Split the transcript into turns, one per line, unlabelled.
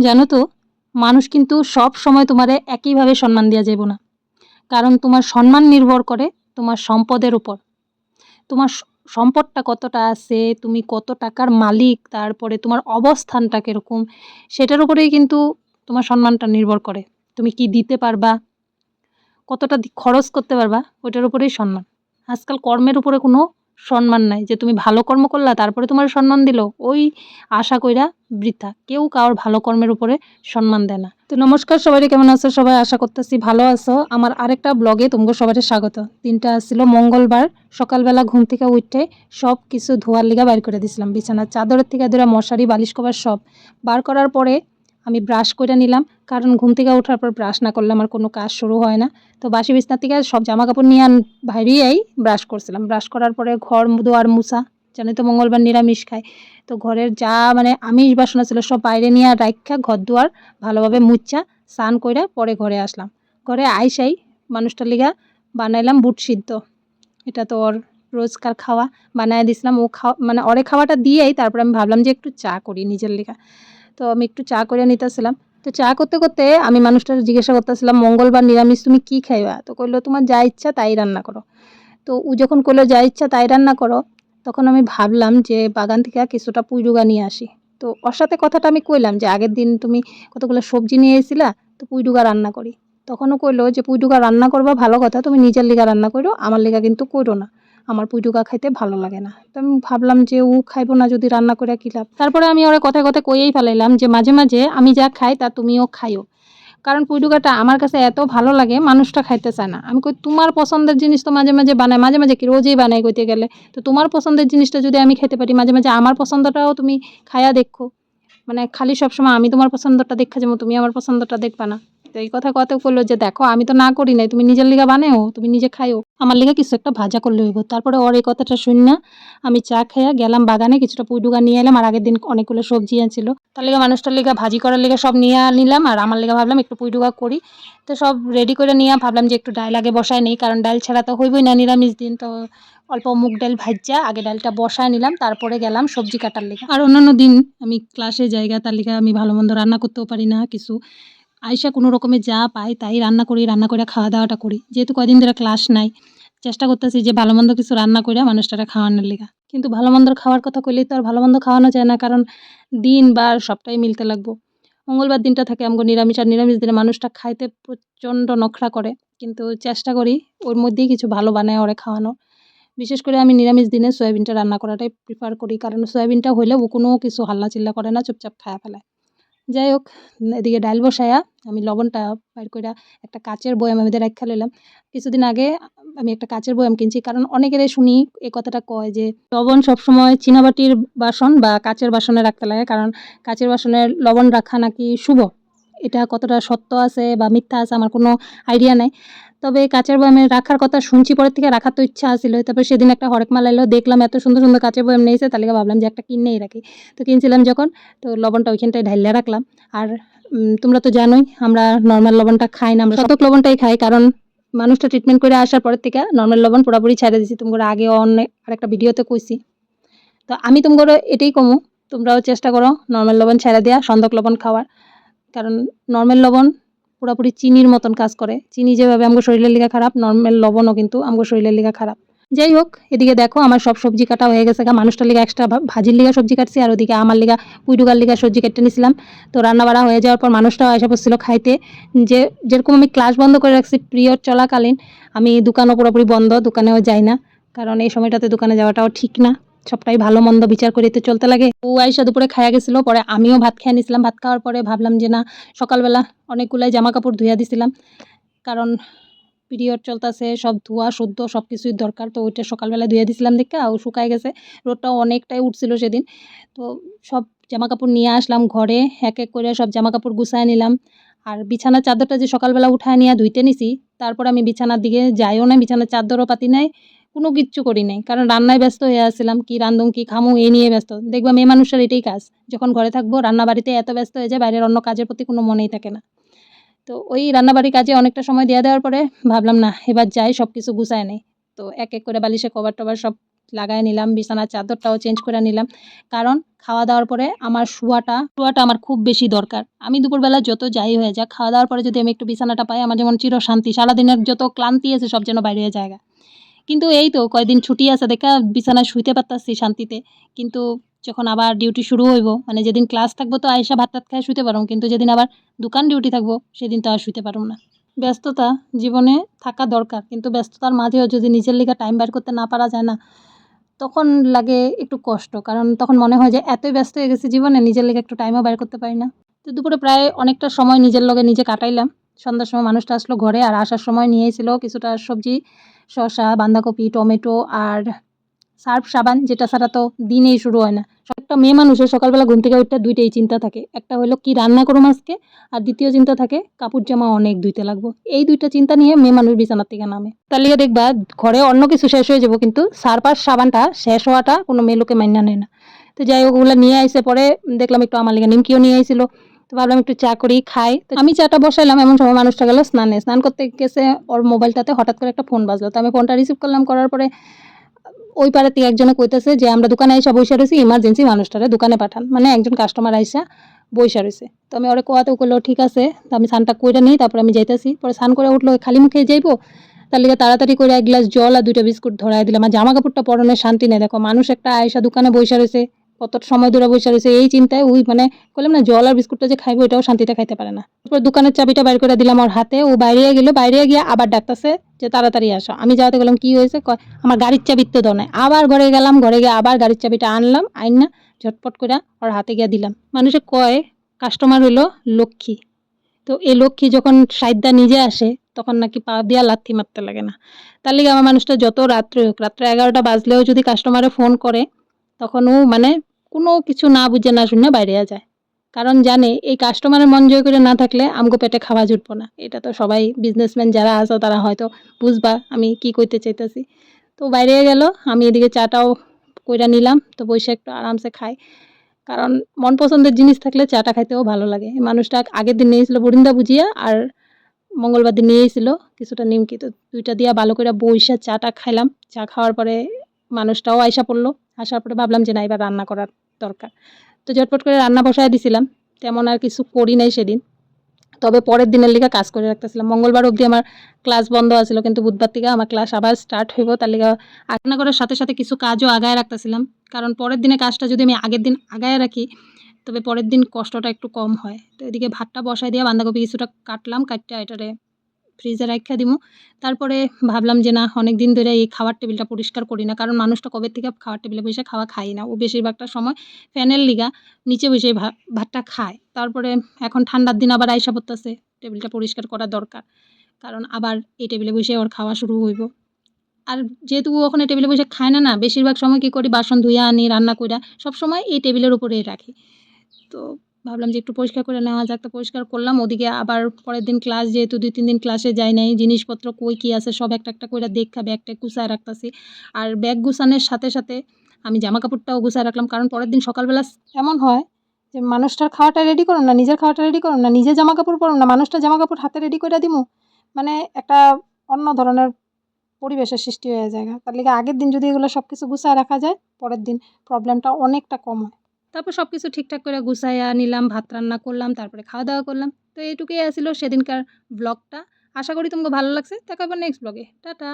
জানো তো, মানুষ কিন্তু সব সময় তোমারে একইভাবে সম্মান দেওয়া যাবে না। কারণ তোমার সম্মান নির্ভর করে তোমার সম্পদের উপর। তোমার সম্পদটা কতটা আছে, তুমি কত টাকার মালিক, তারপরে তোমার অবস্থানটা কীরকম, সেটার উপরেই কিন্তু তোমার সম্মানটা নির্ভর করে। তুমি কি দিতে পারবা? কতটা খরচ করতে পারবা? ওইটার উপরেই সম্মান। আজকাল কর্মের উপরে কোনো সম্মান নাই যে তুমি ভালো কর্ম করলা, তারপরে তোমার সম্মান দিল। ওই আশা কইরা বৃথা। কেউ কারোর ভালো কর্মের উপরে সম্মান দেয় না। তো নমস্কার সবাই কেমন আছো সবাই? আশা করতেছি ভালো আছো। আমার আরেকটা ব্লগে তোমাকে সবাই স্বাগত। দিনটা ছিল মঙ্গলবার। সকালবেলা ঘুম থেকে উঠে সব কিছু ধোয়ার লিগা বাইর করে দিছিলাম। বিছানার চাদরের থেকে ধরে মশারি, বালিশ কভার সব বার করার পরে আমি ব্রাশ করে নিলাম। কারণ ঘুম থেকে ওঠার পর ব্রাশ না করলে আমার কোনো কাজ শুরু হয় না। তো বাসি বিছনার থেকে সব জামা কাপড় নিয়ে আন বাইরেই ব্রাশ করছিলাম। ব্রাশ করার পরে ঘর, দুয়ার মুছা। জানি তো মঙ্গলবার নিরামিষ খায় তো ঘরের যা মানে আমিষ বাসনা ছিল সব বাইরে নিয়ে রাখা ঘর, দুয়ার ভালোভাবে মুচ্ছা স্নান কইরা পরে ঘরে আসলাম। ঘরে আইসাই মানুষটার লিগা বানাইলাম বুট সিদ্ধ। এটা তো ওর রোজকার খাওয়া। বানায় দিছিলাম। ও খাওয়া মানে ওরে খাওয়াটা দিয়েই তারপরে আমি ভাবলাম যে একটু চা করি নিজের লিগা। তো আমি একটু চা করে নিতেছিলাম। তো চা করতে করতে আমি মানুষটা জিজ্ঞাসা করতেছিলাম, মঙ্গলবার নিরামিষ তুমি কি খাইবা? তো কইলো, তোমার যা ইচ্ছা তাই রান্না করো। তো ও যখন কইলো, যা ইচ্ছা তাই রান্না করো, তখন আমি ভাবলাম যে বাগান থেকে কিছুটা পুঁইডুগা নিয়ে আসি। তো ওর সাথে কথাটা আমি কইলাম যে, আগের দিন তুমি কতগুলো সবজি নিয়ে এসেছিলা তো পুঁইডুগা রান্না করি। তখনও কইলো যে পুঁইডুগা রান্না করবা ভালো কথা, তুমি নিজের লিগা রান্না করো আমার লিগা কিন্তু করো না। আমার পুঁইডুগা খাইতে ভালো লাগে না। তো আমি ভাবলাম যে ও খাইবো না যদি রান্না করে কি লাভ? তারপরে আমি ওরা কথায় কথায় কইয়েই ফেলাইলাম যে মাঝে মাঝে আমি যা খাই তা তুমিও খাইও। কারণ পুঁইডুগাটা আমার কাছে এত ভালো লাগে, মানুষটা খাইতে চায় না। আমি কই, তোমার পছন্দের জিনিস তো মাঝে মাঝে বানায়, মাঝে মাঝে কি রোজই বানাই কইতে গেলে? তো তোমার পছন্দের জিনিসটা যদি আমি খেতে পারি, মাঝে মাঝে আমার পছন্দটাও তুমি খায়া দেখো। মানে খালি সবসময় আমি তোমার পছন্দটা দেখা যাব, তুমি আমার পছন্দটা দেখবা না। তো এই কথা কত করল যে, দেখো, আমি তো না করি নাই, তুমি নিজের লিগা বানাও, তুমি নিজে খাইও। আমার লিগা কিছু একটা ভাজা করলে হইব। তারপরে ওর এই কথাটা শুন না, আমি চা খাইয়া গেলাম বাগানে, কিছুটা পুইডুগা নিয়ে এলাম, আর আগের দিন অনেকগুলো সবজি আনছিল তার লিগা মানুষটার লিগা, ভাজি করার লিগা সব নিয়ে নিলাম, আর আমার লিগা ভাবলাম একটু পুইডুগা করি। তো সব রেডি করে নিয়ে ভাবলাম যে, একটু ডাল আগে বসায় নেই, কারণ ডাল ছাড়া তো হইবই না, নিরামিষ দিন। তো অল্প মুগ ডাল ভাজ্যা আগে ডালটা বসায় নিলাম, তারপরে গেলাম সবজি কাটার লেগে। আর অন্যান্য দিন আমি ক্লাসে জায়গা তার লিগা আমি ভালো মন্দ রান্না করতেও পারি না কিছু। আইসা কোনো রকমে যা পাই তাই রান্না করি, রান্না করে খাওয়া দাওয়াটা করি। যেহেতু কয়দিন ধরে ক্লাস নাই, চেষ্টা করতেছি যে ভালো মন্দ কিছু রান্না করে মানুষটারা খাওয়ানোর লেগা। কিন্তু ভালো মন্দ খাওয়ার কথা কইলেই তো আর ভালো মন্দ খাওয়ানো যায় না, কারণ দিন বার সবটাই মিলতে লাগবো। মঙ্গলবার দিনটা থাকে আমগো নিরামিষ, আর নিরামিষ দিনে মানুষটা খাইতে প্রচণ্ড নখরা করে। কিন্তু চেষ্টা করি ওর মধ্যেই কিছু ভালো বানায় ওরে খাওয়ানো বিশেষ করে আমি নিরামিষ দিনে সয়াবিনটা রান্না করাটাই প্রিফার করি, কারণ সয়াবিনটা হইলে ও কোনো কিছু হাল্লা চিল্লা করে না, চুপচাপ খায়া ফেলায়। যাই হোক, এদিকে ডাইল বসায়া আমি লবণটা বাইর করে একটা কাচের বয়াম আমি রাখা লইলাম। কিছুদিন আগে আমি একটা কাচের বয়াম কিনছি, কারণ অনেকেরে শুনি এই কথাটা কয় যে, লবণ সবসময় চীনাবাটির বাসন বা কাচের বাসনে রাখতে লাগে, কারণ কাচের বাসনে লবণ রাখা নাকি শুভ? এটা কতটা সত্য আছে বা মিথ্যা আছে আমার কোনো আইডিয়া নাই। তবে কাঁচের বয়ামে রাখার কথা শুনছি, পরের থেকে রাখার তো ইচ্ছা আছিল। তারপর সেদিন একটা হরেক মাল এলো দেখলাম এত সুন্দর সুন্দর কাঁচের বয়াম নিয়েছে তাহলে ভাবলাম যে একটা কিনেই রাখি। তো কিনছিলাম যখন, তো লবণটা ওইখানটায় ঢাইলে রাখলাম। আর তোমরা তো জানোই, আমরা নর্মাল লবণটা খাই না, আমরা শতক লবণটাই খাই, কারণ মানুষটা ট্রিটমেন্ট করে আসার পরের থেকে নর্মাল লবণ পুরোপুরি ছেড়ে দিছি তোমরা আগে অনেক আরেকটা ভিডিওতে কইছি। তো আমি তোমরা এটাই কমু, তোমরাও চেষ্টা করো নর্মাল লবণ ছেড়ে দেওয়া সন্দক লবণ খাওয়ার। কারণ নর্মাল লবণ পুরোপুরি চিনির মতন কাজ করে। চিনি যেভাবে আমগো শরীরের লিগা খারাপ নর্মাল লবণও কিন্তু আমগো শরীরের লিগা খারাপ। যাই হোক, এদিকে দেখো আমার সব সবজি কাটা হয়ে গেছে মানুষটার লিগা এক্সট্রা ভাজির লিগা সবজি কাটছি আর ওদিকে আমার লিগা পুইডুগার লিগা সবজি কেটে নিয়েছিলাম তো রান্না বাড়া হয়ে যাওয়ার পর মানুষটাও এসে পড়ছিল খাইতে। যে যেরকম আমি ক্লাস বন্ধ করে রাখছি পিরিয়ড চলাকালীন, আমি দোকানও পুরোপুরি বন্ধ, দোকানেও যাই না। কারণ এই সময়টাতে দোকানে যাওয়াটাও ঠিক না। সবটাই ভালো মন্দ বিচার করে তো চলতে লাগে। ও আইসা দুপুরে খাইয়া গেছিল, পরে আমিও ভাত খেয়ে নিছিলাম। ভাত খাওয়ার পরে ভাবলাম যে না, সকালবেলা অনেকগুলাই জামা কাপড় ধুইয়া দিছিলাম। কারণ পিরিয়ড চলতেছে, সব ধোয়া শুদ্ধ সব কিছুই দরকার, তো ওইটা সকালবেলা ধুয়ে দিছিলাম দেখে ও শুকায় গেছে। রোদটাও অনেকটাই উঠছিল সেদিন। তো সব জামা কাপড় নিয়ে আসলাম ঘরে, এক এক করে সব জামা কাপড় গুছায় নিলাম। আর বিছানার চাদরটা যে সকালবেলা উঠায় নিয়ে ধুইতে নিছি, তারপর আমি বিছানার দিকে যাইও না, বিছানার চাদরও পাতি নাই। কোনো কিচ্ছু করি নাই। কারণ রান্নায় ব্যস্ত হয়ে আসছিলাম কি রান্ধুম কি খামু এই নিয়ে ব্যস্ত। দেখবা মেয়ে মানুষের এটাই কাজ। যখন ঘরে থাকব রান্না বাড়িতে এত ব্যস্ত হয়ে যায়, বাইরের অন্য কাজের প্রতি কোনো মনেই থাকে না। তো ওই রান্নাবাড়ির কাজে অনেকটা সময় দিয়ে দেওয়ার পরে ভাবলাম, না, এবার যাই সব কিছু গুছায় নেই। তো এক এক করে বালিশে কভার টভার সব লাগাই নিলাম, বিছানার চাদরটাও চেঞ্জ করে নিলাম। কারণ খাওয়া দাওয়ার পরে আমার শোয়াটা শোয়াটা আমার খুব বেশি দরকার। আমি দুপুরবেলা যত যাই হয়ে যাক, খাওয়া দাওয়ার পরে যদি আমি একটু বিছানাটা পাই, আমার যেমন চির শান্তি সারাদিনের যত ক্লান্তি আছে, সব যেন বাইরে জায়গা কিন্তু এই তো কয়দিন ছুটি আছে, দেখা বিছানায় শুইতে পারতাছি শান্তিতে। কিন্তু যখন আবার ডিউটি শুরু হইব মানে যেদিন ক্লাস থাকব তো আয়সা ভাত টাত খায় শুইতে পারব, কিন্তু যেদিন আবার দোকান ডিউটি থাকব, সেদিন তো আর শুইতে পারব না। ব্যস্ততা জীবনে থাকা দরকার, কিন্তু ব্যস্ততার মাঝেও যদি নিজের লিগা টাইম বের করতে না পারা যায় না, তখন লাগে একটু কষ্ট। কারণ তখন মনে হয় যে এতই ব্যস্ত হয়ে গেছে জীবনে, নিজের লিগে একটু টাইমও বের করতে পারি না। তো দুপুরে প্রায় অনেকটা সময় নিজের লগে নিজে কাটাইলাম। সন্ধ্যার সময় মানুষটা আসলো ঘরে আর আসার সময় নিয়েছিল কিছুটা সবজি। শসা, বাঁধাকপি, টমেটো আর সার্ফ সাবান, যেটা ছাড়া তো দিনেই শুরু হয় না। একটা মেয়ে মানুষের সকালবেলা ঘুম থেকে উঠতে দুইটাই চিন্তা থাকে। একটা হলো, কি রান্না করুম আজকে? আর দ্বিতীয় চিন্তা থাকে, কাপড় জামা অনেক ধুইতে লাগবো। এই দুইটা চিন্তা নিয়ে মেয়ে মানুষ বিছানার থেকে নামে। তার লিগে দেখবা, ঘরে অন্য কিছু শেষ হয়ে যাব, কিন্তু সার্ফ আর সাবানটা শেষ হওয়াটা কোনো মেয়ে লোকে মান্য নেয় না। তো যাই হোক, ওগুলো নিয়ে আইসে পরে দেখলাম একটু আমার লিগে নিমকিও নিয়ে আইছিল তো ভাবলাম একটু চা করি খাই। তো আমি চাটা বসাইলাম, এমন সময় মানুষটা গেল স্নানে। স্নান করতে গেছে, ওর মোবাইলটাতে হঠাৎ করে একটা ফোন বাজলো। তো আমি ফোনটা রিসিভ করলাম, করার পরে ওই থেকে একজনে কইতেছে যে, আমরা দোকানে আইসা বইসা রয়েছি ইমার্জেন্সি মানুষটারে দোকানে পাঠান। মানে একজন কাস্টমার আইসা বইসা রয়েছে তো আমি ওরে কোয়াতে করল, ঠিক আছে। তো আমি স্নানটা কইরা নিই, তারপরে আমি যাইতেছি। পরে স্নান করে উঠল, খালি মুখে যাইবো? তার লিগে তাড়াতাড়ি করে এক গ্লাস জল আর দুইটা বিস্কুট ধরাই দিলাম। আর জামা কাপড়টা পরনের শান্তি নেই। দেখো, মানুষ একটা আয়সা দোকানে বইসা রয়েছে কত সময় ধরে বসে রয়েছে, এই চিন্তায় ওই মানে বললাম না, জল আর বিস্কুটটা যে খাইবো এটাও শান্তিতে খাইতে পারে না। তারপর দোকানের চাবিটা বাইর করে দিলাম ওর হাতে, ও বাইরে গেল, বাইরে গিয়ে আবার ডাকতেছে যে তাড়াতাড়ি আসো। আমি যাওয়াতে গেলাম কি হয়েছে? আমার গাড়ির চাবি তো দাও নাই। আবার ঘরে গেলাম, ঘরে গিয়ে আবার গাড়ির চাবিটা আনলাম, আইন না ঝটপট করে ওর হাতে গিয়ে দিলাম। মানুষে কয়, কাস্টমার হলো লক্ষ্মী। তো এই লক্ষ্মী যখন সাইদা নিজে আসে, তখন নাকি পা দিয়া লাথি মারতে লাগে না। তার লিগে আমার মানুষটা যত রাত্রে হোক, রাত্রে এগারোটা বাজলেও যদি কাস্টমারে ফোন করে, তখন ও মানে কোনো কিছু না বুঝে না শুনে বাইরে যায়। কারণ জানে, এই কাস্টমারের মন জয় করে না থাকলে আমগো পেটে খাওয়া জুটবো না। এটা তো সবাই বিজনেসম্যান যারা আছো, তারা হয়তো বুঝবা আমি কি করতে চাইতেছি। তো বাইরে গেল, আমি এদিকে চাটাও কইরা নিলাম, তো বসে একটু আরামসে খাই। কারণ মন পছন্দের জিনিস থাকলে চাটা খাইতেও ভালো লাগে। এই মানুষটা আগের দিন নিয়েছিল বরিন্দা বুঝিয়া আর মঙ্গলবার দিন নিয়েছিল কিছুটা নিমকি। তো দুইটা দিয়া ভালো করে বইসা চাটা খাইলাম। চা খাওয়ার পরে মানুষটাও আইসা পড়ল। আসার পরে ভাবলাম যে না এবার রান্না করার দরকার। তো ঝটপট করে রান্না বসায় দিছিলাম। তেমন আর কিছু করি নাই সেদিন। তবে পরের দিনের লিগে কাজ করে রাখতেছিলাম। মঙ্গলবার অবধি আমার ক্লাস বন্ধ আছিল, কিন্তু বুধবার থেকে আমার ক্লাস আবার স্টার্ট হইব। তার লিগে রান্না করার সাথে সাথে কিছু কাজও আগায় রাখতেছিলাম। কারণ পরের দিনে কাজটা যদি আমি আগের দিন আগায় রাখি, তবে পরের দিন কষ্টটা একটু কম হয়। তো এদিকে ভাতটা বসাই দিয়ে বাঁধাকপি কিছুটা কাটলাম কাটটা এটারে ফ্রিজে রাখা দিমু। তারপরে ভাবলাম যে না অনেক দিন ধরে এই খাবার টেবিলটা পরিষ্কার করি না, কারণ মানুষটা কবে থেকে খাবার টেবিলে বসে খাওয়া খাই না। ও বেশিরভাগটা সময় ফ্যানের লিগা নিচে বসে ভাতটা খায়। তারপরে এখন ঠান্ডার দিন আবার আইসা পড়তেছে, টেবিলটা পরিষ্কার করা দরকার। কারণ আবার এই টেবিলে বসে ওর খাওয়া শুরু হইব। আর যেহেতু ও ওখানে টেবিলে বসে খায় না না, বেশিরভাগ সময় কী করি, বাসন ধুইয়া আনি, রান্না কইরা সব সময় এই টেবিলের উপরেই রাখি। তো ভাবলাম যে একটু পরিষ্কার করে নেওয়া যাক। তো পরিষ্কার করলাম, ওদিকে আবার পরের দিন ক্লাস যেহেতু দুই, তিন দিন ক্লাসে যাই নাই, জিনিসপত্র কই কী আছে সব একটা একটা করে দেখা ব্যাগটা গুছায় রাখতেছি। আর ব্যাগ গুছানোর সাথে সাথে আমি জামা কাপড়টাও গুছায় রাখলাম, কারণ পরের দিন সকালবেলা এমন হয় যে মানুষটার খাওয়াটা রেডি করুন না, নিজের খাওয়াটা রেডি করুন না, নিজে জামা কাপড় পরুন না মানুষটার জামা কাপড় হাতে রেডি করে দিমু। মানে একটা অন্য ধরনের পরিবেশের সৃষ্টি হয়ে যায় তার লিগে আগের দিন যদি এগুলো সব কিছু গুছায় রাখা যায়, পরের দিন প্রবলেমটা অনেকটা কম হয়। তারপর সব কিছু ঠিকঠাক করে গুছাইয়া নিলাম, ভাত রান্না করলাম, তারপরে খাওয়া দাওয়া করলাম। তো এইটুকুই আসছিল সেদিনকার ব্লগটা আশা করি তোমাকে ভালো লাগছে। দেখা নেক্সট ব্লগে টাটা।